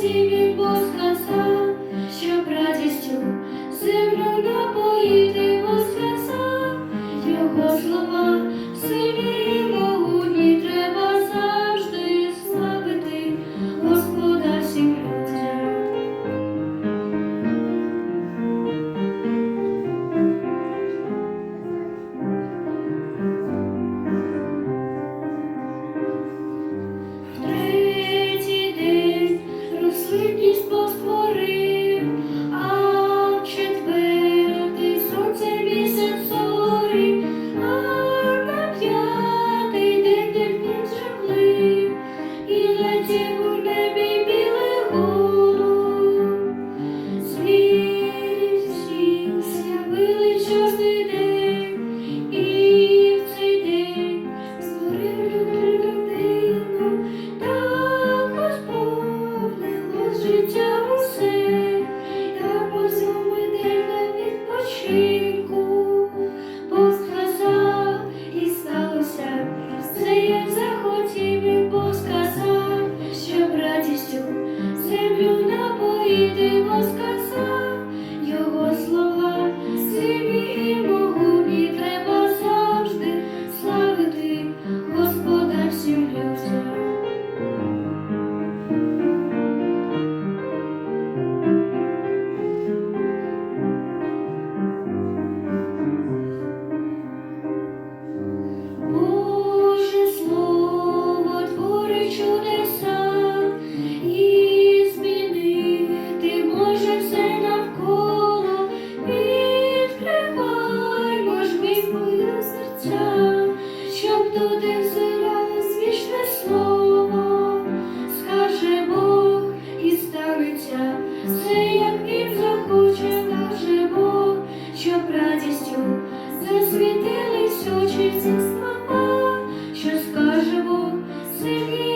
Цілі Воскреса, щоб радістю землю напоїти Воскреса, його слова сині. Радістю землю see me.